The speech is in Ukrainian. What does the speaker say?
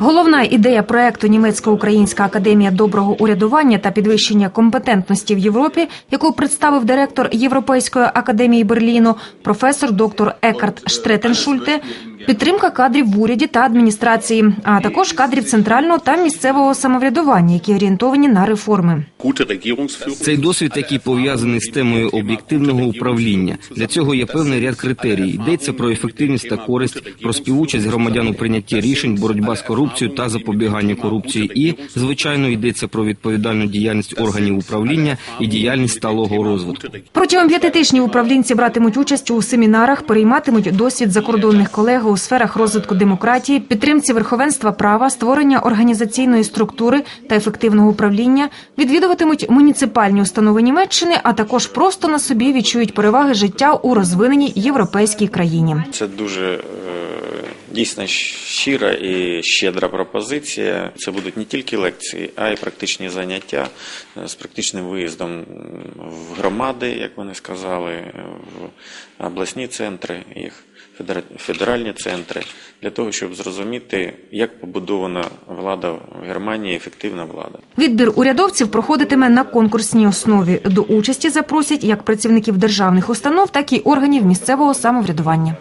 Головна ідея проекту Німецько-Українська академія доброго урядування та підвищення компетентності в Європі, яку представив директор Європейської академії Берліну, професор доктор Екарт Штретеншульте, підтримка кадрів в уряді та адміністрації, а також кадрів центрального та місцевого самоврядування, які орієнтовані на реформи. Цей досвід, який пов'язаний з темою об'єктивного управління. Для цього є певний ряд критерій. Йдеться про ефективність та користь, про співучасть громадян у прийнятті рішень, боротьба з корупцією та запобігання корупції. І звичайно йдеться про відповідальну діяльність органів управління і діяльність сталого розвитку. Протягом п'яти тижнів управлінці братимуть участь у семінарах, перейматимуть досвід закордонних колег у сферах розвитку демократії, підтримці верховенства права, створення організаційної структури та ефективного управління, відвідуватимуть муніципальні установи Німеччини, а також просто на собі відчують переваги життя у розвиненій європейській країні. Це дуже е, дійсно щира і щедра пропозиція. Це будуть не тільки лекції, а й практичні заняття е, з практичним виїздом в громади, як вони сказали, в обласні центри, їх федеральні центри, для того, щоб зрозуміти, як побудована влада в Германії, ефективна влада. Відбір урядовців проходитиме на конкурсній основі. До участі запросять як працівників державних установ, так і органів місцевого самоврядування.